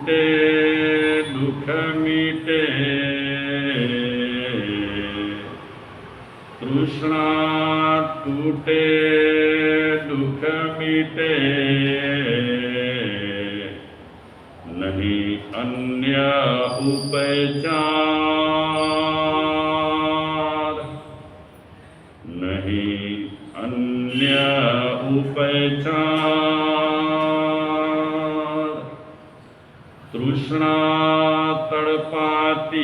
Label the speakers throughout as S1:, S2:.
S1: છૂટે દુઃખ મીટે કૃષ્ણ તૂટે દુઃખ મીટે નહીં અન્ય ઉપચાર નહીં અન્ય ઉપચાર તૃષ્ણા તડપાતી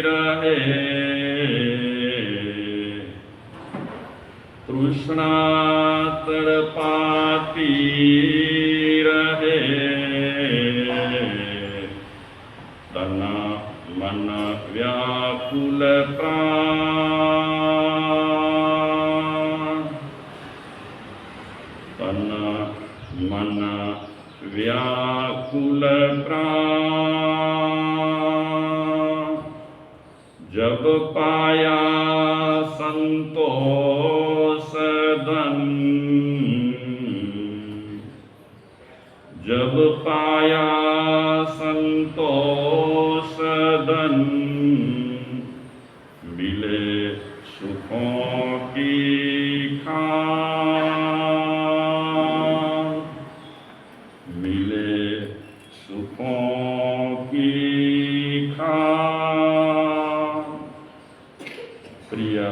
S1: રહે તૃષ્ણા તડપાતી રહે તન મન વ્યાકુલ પ્રા जब पाया संतोष धन जब पाया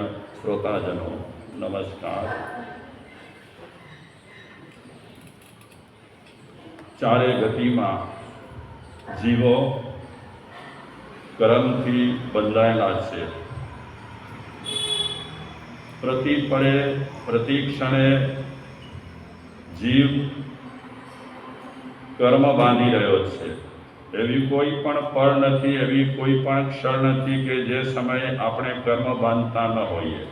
S1: પ્રિય શ્રોતાજનો નમસ્કાર ચારે ગતિમાં જીવો કર્મથી બદલાયેલા છે પ્રતિ પળે પ્રતિ જીવ કર્મ બાંધી રહ્યો છે એવી કોઈ પણ પળ નથી, એવી કોઈ પણ ક્ષણ નથી કે જે સમયે આપણે કર્મ બાંધતા ન હોઈએ.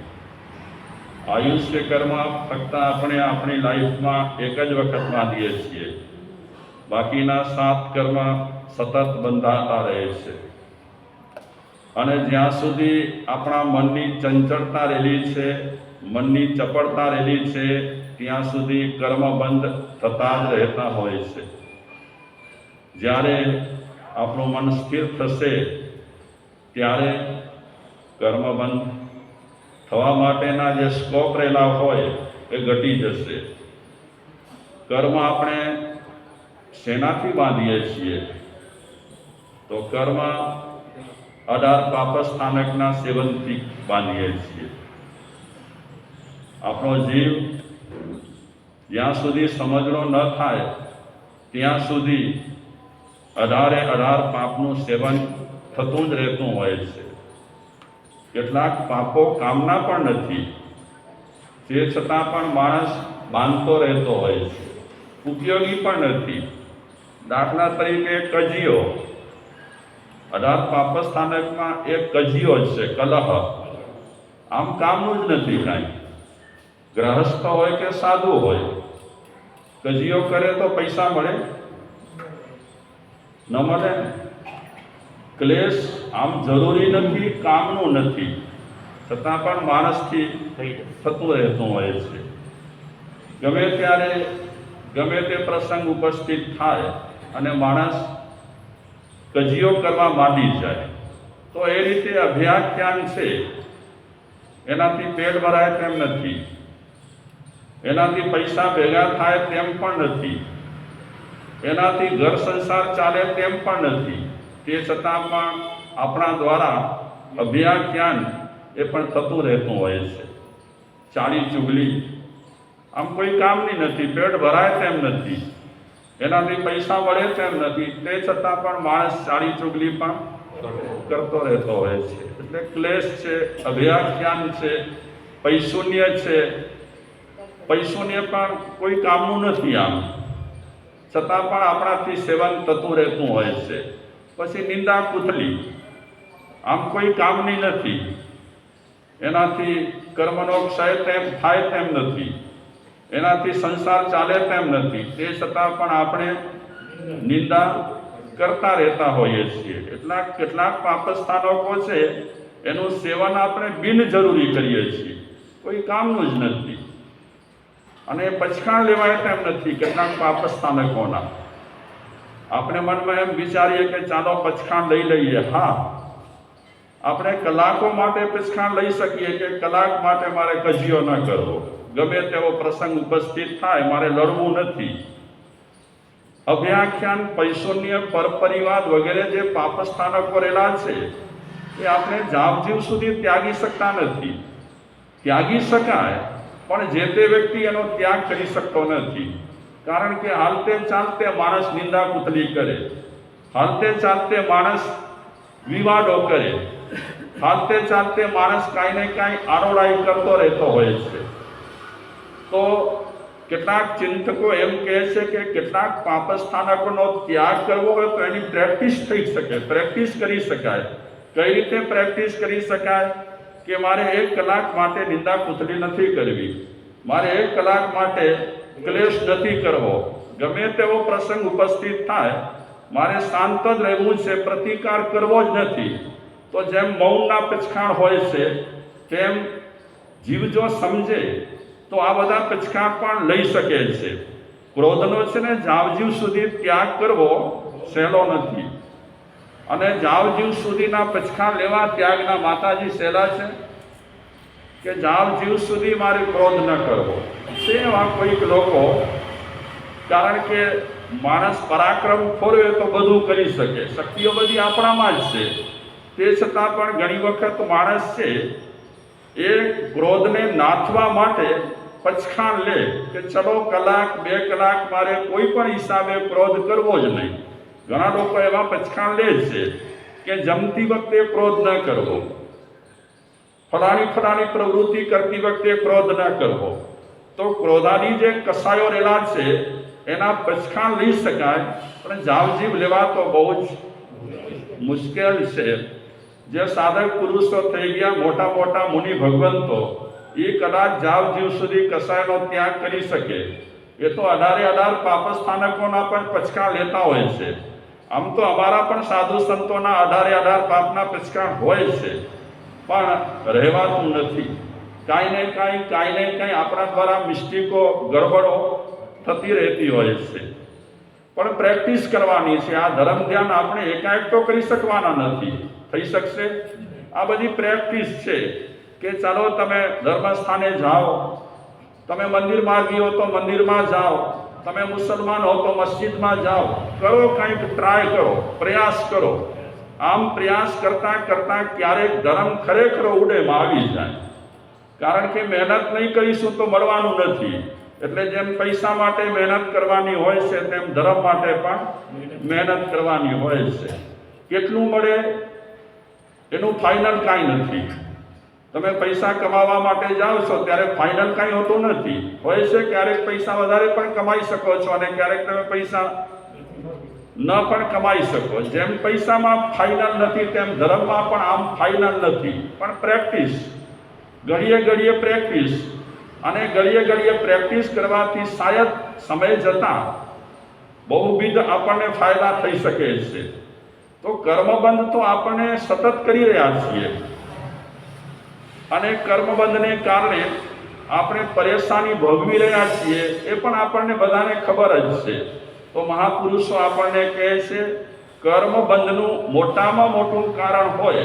S1: આયુષ્ય કર્મ ફક્ત આપણે આપણી લાઈફમાં એક જ વખત બાંધીએ છીએ. બાકીના સાત કર્મ સતત બંધાતા રહે છે. અને જ્યાં સુધી આપણા મનની ચંચળતા રહેલી છે, મનની ચપળતા રહેલી છે, ત્યાં સુધી કર્મ બંધ થતા જ રહેતા હોય છે. જ્યારે આપણું મન સ્થિર થશે, ત્યારે કર્મ બંધ થવા માટેના જે સ્કોપ રહેલા હોય, એ ઘટી જશે. કર્મ આપણે શેનાથી બાંધીએ છીએ? તો કર્મ અઢાર પાપસ્થાનકના સેવનથી બાંધીએ છીએ. આપણો જીવ જ્યાં સુધી સમજણો ન થાય, ત્યાં સુધી અઢારે અઢાર પાપનું સેવન થતું જ રહેતું હોય છે. કેટલાક પાપો કામના પણ નથી. તે છતાં પણ માણસ બાંધતો રહેતો હોય છે. ઉપયોગી પણ નથી. દાખલા તરીકે કજીઓ અઢાર પાપ સ્થાનકમાં એક કજીઓ જ છે, કલહ. આમ કામનું જ નથી કાંઈ. ગ્રહસ્થ હોય કે સાધુ હોય. કજીઓ કરે તો પૈસા મળે? ન મળે ક્લેશ આમ જરૂરી નથી કામનું નથી. છતાં પણ માણસથી થતું રહેતું હોય છે. ગમે ત્યારે ગમે તે પ્રસંગ ઉપસ્થિત થાય અને માણસ કજીઓ કરવા માંડી જાય તો એ રીતે અભ્યાખ્યાન છે. એનાથી પેટ ભરાય તેમ નથી. એનાથી પૈસા ભેગા થાય તેમ પણ નથી. એનાથી ઘર સંસાર ચાલે તેમ પણ નથી. તે છતાં પણ આપણા દ્વારા અભ્યાખ્યાન એ પણ થતું રહેતું હોય છે. ચાળી ચુગલી, આમ કોઈ કામની નથી, પેટ ભરાય તેમ નથી. એનાથી પૈસા મળે તેમ નથી. તે છતાં પણ માણસ ચાળી ચુગલી પણ કરતો રહેતો હોય છે. એટલે ક્લેશ છે, અભ્યાખ્યાન છે પૈસુન્ય છે. પૈસુન્ય પણ કોઈ કામનું નથી આમ. છતાં પણ આપણાથી સેવન થતું રહેતું હોય છે. પછી નિંદા કૂથલી આમ કોઈ કામની નથી. એનાથી કર્મનો ક્ષય તેમ થાય તેમ નથી. એનાથી સંસાર ચાલે તેમ નથી. તે છતાં પણ આપણે નિંદા કરતા રહેતા હોઈએ છીએ. એટલા કેટલાક પાપસ્થાનકો છે, એનું સેવન આપણે બિનજરૂરી કરીએ છીએ. કોઈ કામનું જ નથી. અને પચકાણ લેવાય તેમ નથી કેટલાક પાપસ્થાનકોના આપણે મનમાં એમ વિચારીએ કે ચાલો પચખાણ લઈ લઈએ. હા. આપણે કલાકો માટે પચખાણ લઈ શકીએ કે કલાક માટે મારે કજિયો ન કરવો. ગમે તેવો પ્રસંગ ઉપસ્થિત થાય, મારે લડવું નથી. અભ્યાખ્યાન પૈસોન્ય પરપરિવાદ વગેરે જે પાપસ્થાનકો રહેલા છે, એ આપણે જાવજીવ સુધી ત્યાગી શકતા નથી. ત્યાગી શકાય. પણ જે તે વ્યક્તિ એનો ત્યાગ કરી શકતો નથી. કારણ કે હાલતે ચાલતે માણસ નિંદા કુતલી કરે. હાલતે ચાલતે માણસ વિવાદો કરે. હાલતે ચાલતે માણસ કાંઈ ને કાંઈ આરોડાઈ કરતો રહેતો હોય છે. તો કેટલાક ચિંતકો એમ કહે છે કે કેટલાક પાપસ્થાનકોનો ત્યાગ કરવો હોય તો એની પ્રેક્ટિસ થઈ શકે, પ્રેક્ટિસ કરી શકાય. કઈ રીતે પ્રેક્ટિસ કરી શકાય? કે મારે એક કલાક માટે નિંદા કુથલી નથી કરવી. મારે એક કલાક માટે ક્લેશ નથી કરવો. ગમે તેવો પ્રસંગ ઉપસ્થિત થાય, મારે શાંત જ રહેવું છે, પ્રતિકાર કરવો જ નથી. તો જેમ મૌનના પિચકાણ હોય છે, તેમ જીવ જો સમજે, તો આ બધા પિચકાણ પણ લઈ શકે છે. ક્રોધનો છે ને જાવજીવ સુધી ત્યાગ કરવો સહેલો નથી. અને જાવજીવ સુધીના પછખાણ લેવા ત્યાગના માતાજી સહેલા છે કે જાવજીવ સુધી મારે ક્રોધ ન કરવો. એવા કોઈક લોકો, કારણ કે માણસ પરાક્રમ ખોરવે તો બધું કરી શકે. શક્તિઓ બધી આપણામાં જ છે. તે છતાં પણ ઘણી વખત માણસ છે, એ ક્રોધને નાથવા માટે પચખાણ લે કે ચલો કલાક, બે કલાક મારે કોઈ પણ હિસાબે ક્રોધ કરવો જ નહીં. ઘણા લોકો એવા પચખાણ લે છે કે જમતી વખતે ક્રોધ ન કરવો. ફલાણી ફલાણી પ્રવૃત્તિ કરતી વખતે ક્રોધ ન કરવો. તો ક્રોધાની જે કસાયો રહેલા છે, એના પચખાણ લઈ શકાય, પણ જાવજીવ લેવા તો બહુ જ મુશ્કેલ છે. જે સાધક પુરુષો થઈ ગયા, મોટા મોટા મુનિ ભગવંતો, એ કદાચ જાવજીવ સુધી કસાયનો ત્યાગ કરી શકે. એ તો અઢારે અઢાર પાપસ્થાનકોના પણ પચકાણ લેતા હોય છે. આમ તો અમારા પણ સાધુ સંતોના અઢારે અઢાર પાપના પિચકાણ હોય છે. પણ રહેવાનું નથી. કાંઈ ને કાંઈ કાંઈ ને કાંઈ આપણા દ્વારા મિસ્ટેકો, ગડબડો થતી રહેતી હોય છે. પણ પ્રેક્ટિસ કરવાની છે. આ ધર્મ ધ્યાન આપણે એકાએક તો કરી શકવાના નથી. થઈ શકશે? આ બધી પ્રેક્ટિસ છે કે ચાલો તમે ધર્મસ્થાને જાઓ. તમે મંદિરમાં ગયો તો મંદિરમાં જાઓ. તમે મુસલમાન હો તો મસ્જિદમાં જાઓ. કરો કંઈક ટ્રાય કરો. પ્રયાસ કરો. આમ પ્રયાસ કરતા કરતા ક્યારેક ધર્મ ખરેખર ઉડેમાં આવી જાય. કારણ કે મહેનત નહીં કરીશું તો મળવાનું નથી. એટલે જેમ પૈસા માટે મહેનત કરવાની હોય છે, તેમ ધર્મ માટે પણ મહેનત કરવાની હોય છે. કેટલું મળે? એનું ફાઇનલ કાંઈ નથી. તમે પૈસા કમાવા માટે જાઓ છો, ત્યારે ફાઇનલ કાંઈ હોતું નથી. હોય છે ક્યારેક પૈસા વધારે પણ કમાઈ શકો છો અને ક્યારેક તમે પૈસા ન પણ કમાઈ શકો. જેમ પૈસામાં ફાઇનલ નથી, તેમ ધર્મમાં પણ આમ ફાઇનલ નથી. પણ પ્રેક્ટિસ ઘડીએ ઘડીએ પ્રેક્ટિસ અને ઘડીએ ઘડીએ પ્રેક્ટિસ કરવાથી શાયદ સમય જતાં બહુવિધ આપણને ફાયદા થઈ શકે છે. તો કર્મબંધ તો આપણને સતત કરી રહ્યા છીએ. અને કર્મબંધને કારણે આપણે પરેશાની ભોગવી રહ્યા છીએ એ પણ આપણને બધાને ખબર જ છે. તો મહાપુરુષો આપણને કહે છે, કર્મબંધનું મોટામાં મોટું કારણ હોય,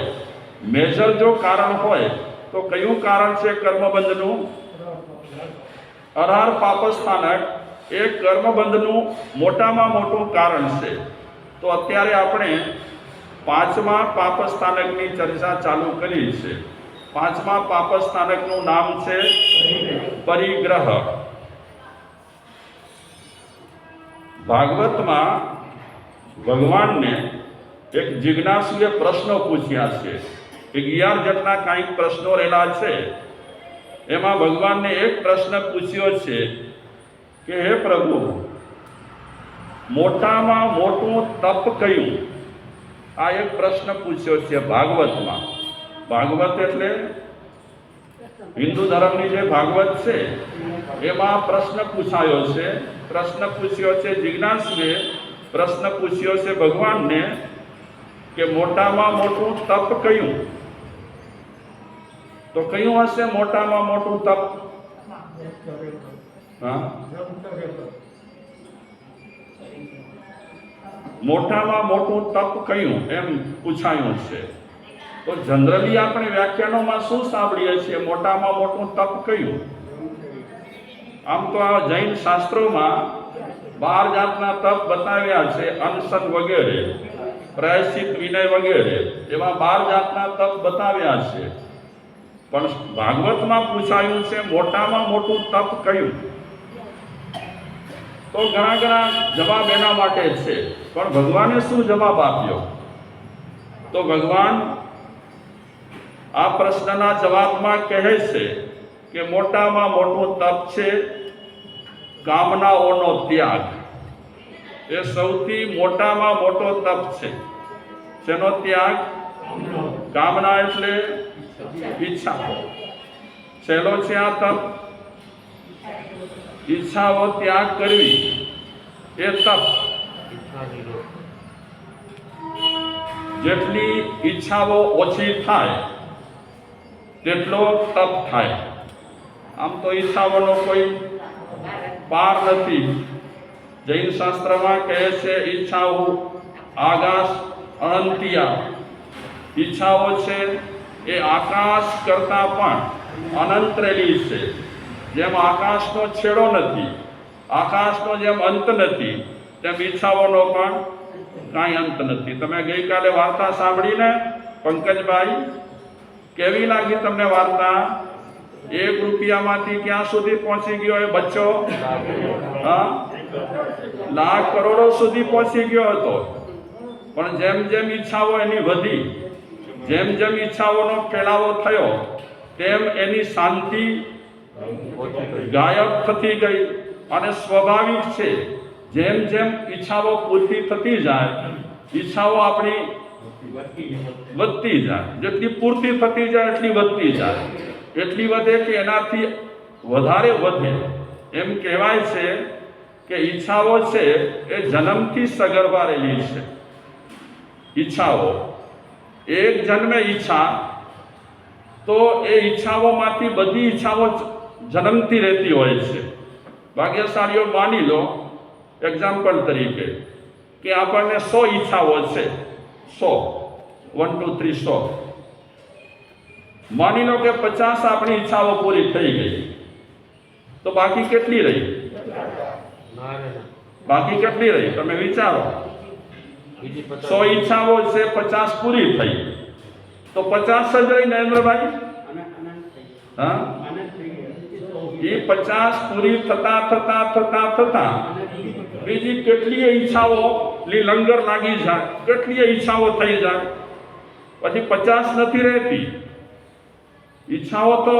S1: મેજર જો કારણ હોય, તો કયું કારણ છે કર્મબંધનું? અરહાર પાપસ્થાનક, એ કર્મબંધનું મોટામાં મોટું કારણ છે. તો અત્યારે આપણે પાંચમા પાપસ્થાનકની ચર્ચા ચાલુ કરી છે. પાંચમા પાપસ્થાનકનું નામ છે પરિગ્રહ. ભાગવતમાં ભગવાનને એક જિજ્ઞાસુએ પ્રશ્નો પૂછ્યા છે અગિયાર જેટલા કાંઈક પ્રશ્નો રહેલા છે? એમાં ભગવાનને એક પ્રશ્ન પૂછ્યો છે કે, હે પ્રભુ, મોટામાં મોટું તપ કયું? આ એક પ્રશ્ન પૂછ્યો છે ભાગવતમાં. ભાગવત એટલે હિન્દુ ધર્મની જે ભાગવત છે, એમાં પ્રશ્ન પૂછાયો છે. પ્રશ્ન પૂછ્યો છે જિજ્ઞાસુએ, પ્રશ્ન પૂછ્યો છે ભગવાનને કે મોટામાં મોટું તપ કયું? તો કયું હશે મોટામાં મોટું તપ? હા? મોટામાં મોટું તપ કયું? એમ પૂછાયું છે. તો જનરલી આપણે વ્યાખ્યાનોમાં શું સાંભળીએ છીએ? મોટામાં મોટું તપ કયું? આમ તો આ જૈન શાસ્ત્રોમાં બાર જાતના તપ બતાવ્યા છે અનશન વગેરે, પ્રાયશ્ચિત વિનય વગેરે, એવા બાર જાતના તપ બતાવ્યા છે. પણ ભાગવતમાં પૂછાયું છે, મોટામાં મોટું તપ કયું? તો ઘણા ઘણા જવાબ એના માટે છે. પણ ભગવાને શું જવાબ આપ્યો? તો ભગવાન આ પ્રશ્નના જવાબમાં કહે છે કે મોટામાં મોટું તપ છે કામનાઓનો ત્યાગ. એ સૌથી મોટામાં મોટો તપ છે. જેનો ત્યાગ કામના એટલે ઈચ્છા. છેલ્લો છે આ તપ. ઈચ્છાઓ ત્યાગ કરવી. એ તપ. જેટલી ઈચ્છાઓ ઓછી થાય તેટલો તપ થાય. આમ તો ઈચ્છાઓનો કોઈ પાર નથી. જૈન શાસ્ત્રમાં કહે છે, ઈચ્છાઓ આકાશ અનંતિયા. ઈચ્છાઓ છે એ આકાશ કરતાં પણ અનંત રહેલી છે. જેમ આકાશનો છેડો નથી, આકાશનો જેમ અંત નથી, તેમ ઈચ્છાઓનો પણ કાંઈ અંત નથી. તમે ગઈકાલે વાર્તા સાંભળીને પંકજભાઈ કેવી લાગી તમને વાર્તા? એક રૂપિયામાંથી ક્યાં સુધી પહોંચી ગયો એ બચ્ચો? હા? લાખ કરોડો સુધી પહોંચી ગયો હતો. પણ જેમ જેમ ઈચ્છાઓ એની વધી, જેમ જેમ ઈચ્છાઓનો ફેલાવો થયો, તેમ એની શાંતિ ગાયબ થતી ગઈ અને સ્વાભાવિક છે, જેમ જેમ ઈચ્છાઓ પૂરતી થતી જાય, ઈચ્છાઓ આપણી વધતી જાય. જેટલી પૂર્તિ થતી જાય, એટલી વધતી જાય. એટલી વધે કે એનાથી વધારે વધે. એમ કહેવાય છે કે ઈચ્છાઓ છે એ જન્મથી સગર્ભા રહેલી છે. ઈચ્છાઓ. એક જન્મે ઈચ્છા, તો એ ઈચ્છાઓમાંથી બધી ઈચ્છાઓ જન્મથી રહેતી હોય છે. ભાગ્યશાળીઓ માની લો એક્ઝામ્પલ તરીકે, કે આપણને સો ઈચ્છાઓ છે. So one two three so માની લો કે પચાસ આપણી ઈચ્છાઓ પૂરી થઈ ગઈ. તો બાકી કેટલી રહી? બાકી કેટલી રહી? તમે વિચારો. સો ઈચ્છાઓ છે, પચાસ પૂરી થઈ. તો પચાસ જ રહી નરેન્દ્રભાઈ? હા? એ પચાસ પૂરી થતા થતા થતા થતા. બીજી કેટલીય ઈચ્છાઓ? ની લંગર લાગી જાય કેટલી ઈચ્છાઓ થઈ જાય. પછી પચાસ નથી રહેતી. ઈચ્છાઓ તો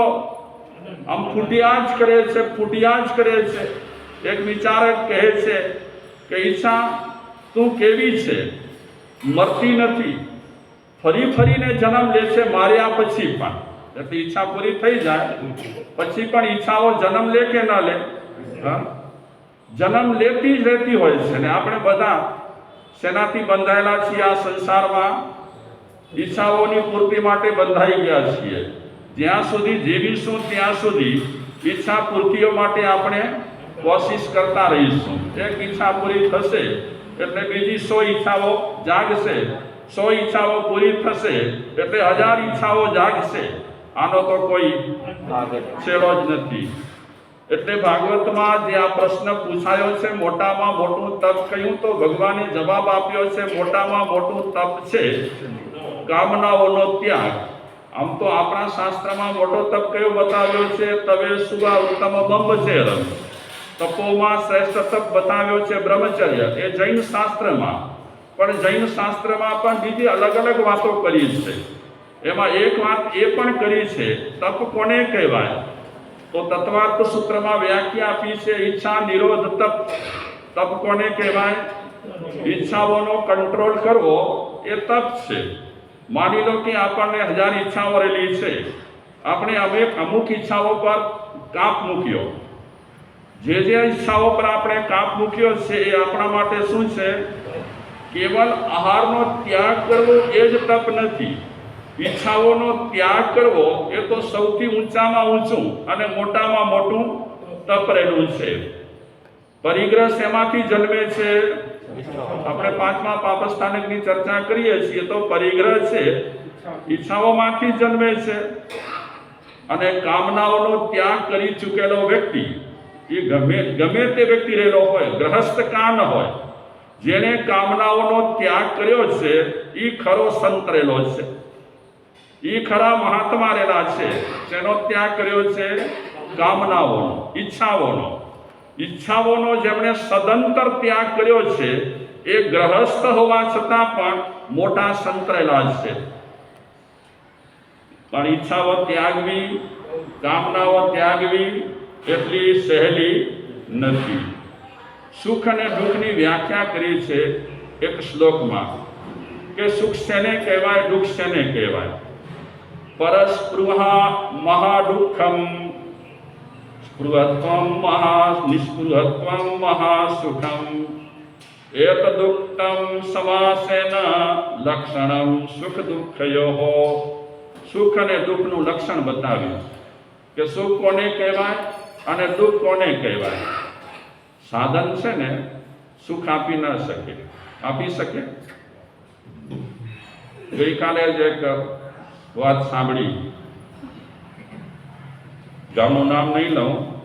S1: આમ ફૂટ્યા જ કરે છે ફૂટ્યા જ કરે છે. એક વિચારક કહે છે કે ઈચ્છા તું કેવી છે? મરતી નથી. ફરી ફરીને જન્મ લે છે માર્યા પછી પણ. એટલે ઈચ્છા પૂરી થઈ જાય. પછી પણ ઈચ્છાઓ જન્મ લે કે ન લે? જન્મ લેતી જ રહેતી હોય છે ને આપણે બધા શેનાથી બંધાયેલા છીએ આ સંસારમાં. ઈચ્છાઓની પૂર્તિ માટે બંધાઈ ગયા છીએ. જ્યાં સુધી જીવીશું ત્યાં સુધી ઈચ્છા પૂર્તિઓ માટે આપણે કોશિશ કરતા રહીશું. એક ઈચ્છા પૂરી થશે એટલે બીજી સો ઈચ્છાઓ જાગશે. સો ઈચ્છાઓ પૂરી થશે એટલે હજાર ઈચ્છાઓ જાગશે. આનો તો કોઈ છેડો જ નથી. એટલે ભાગવતમાં જે આ પ્રશ્ન પૂછાયો છે, મોટામાં મોટું તપ કહ્યું તો ભગવાને જવાબ આપ્યો છે, મોટામાં મોટું તપ છે, કામનાઓનો ત્યાગ. આમ તો આપણા શાસ્ત્રમાં મોટો તપ કયો બતાવ્યો છે? તવે સુવા ઉત્તમ બ્રહ્મચર્ય તપોમાં શ્રેષ્ઠ તપ બતાવ્યો છે બ્રહ્મચર્ય, એ જૈન શાસ્ત્રમાં. પણ જૈન શાસ્ત્રમાં પણ બીજી અલગ અલગ વાતો કરી છે. એમાં એક વાત એ પણ કરી છે, તપ કોને કહેવાય? તો તત્વાર્થ સૂત્રમાં વ્યાખ્યા આપી છે, ઈચ્છા, નિરોધ, તપ. તપ કોને કહેવાય? ઈચ્છાઓનો કંટ્રોલ કરવો એ તપ છે. માની લો કે આપણને હજાર ઈચ્છાઓ રહેલી છે. આપણે હવે અમુક ઈચ્છાઓ પર કાપ મૂક્યો. જે જે ઈચ્છાઓ પર આપણે કાપ મૂક્યો છે એ આપણા માટે શું છે? કેવલ આહારનો ત્યાગ કરવો એ જ તપ નથી. ઈચ્છાઓનો ત્યાગ કરવો એ તો સૌથી ઊંચામાં ઊંચું અને મોટામાં મોટું તપરેલું છે. પરિગ્રહ શેમાંથી જન્મે છે? આપણે પાંચમા પાપસ્થાનકની ચર્ચા કરીએ છીએ તો પરિગ્રહ છે. ઈચ્છાઓમાંથી જન્મે છે. અને કામનાઓનો ત્યાગ કરી ચૂકેલો વ્યક્તિ, એ ગમે ગમે તે વ્યક્તિ રહેલો હોય, ગ્રહસ્થ કાન હોય, જેણે કામનાઓનો ત્યાગ કર્યો છે એ ખરો સંત રહેલો છે. એ ખરા મહાત્મા રહેલા છે. જેનો ત્યાગ કર્યો છે કામનાઓનો ઈચ્છાઓનો. ઈચ્છાઓનો જેમણે સદંતર ત્યાગ કર્યો છે, એ ગ્રહસ્થ હોવા છતાં પણ મોટા સંત રહેલા છે. પણ ઈચ્છાઓ ત્યાગવી કામનાઓ ત્યાગવી એટલી સહેલી નથી. સુખ અને દુઃખની વ્યાખ્યા કરી છે એક શ્લોકમાં કે સુખ શેને કહેવાય, દુઃખ શેને કહેવાય? પરસ્પૃહા મહાદુઃખમ સ્પૃહત્વમ મહા નિસ્પૃહત્વમ મહાસુખમ એતદુક્તમ સમાસેન લક્ષણમ સુખ દુઃખયોઃ સુખ અને દુઃખનું લક્ષણ બતાવ્યું કે સુખ કોને કહેવાય અને દુઃખ કોને કહેવાય? સાધન છે ને, સુખ આપી ન શકે. આપી શકે? ગઈકાલે જ એક વાત સાંભળી. ગામનું નામ નહીં લઉં.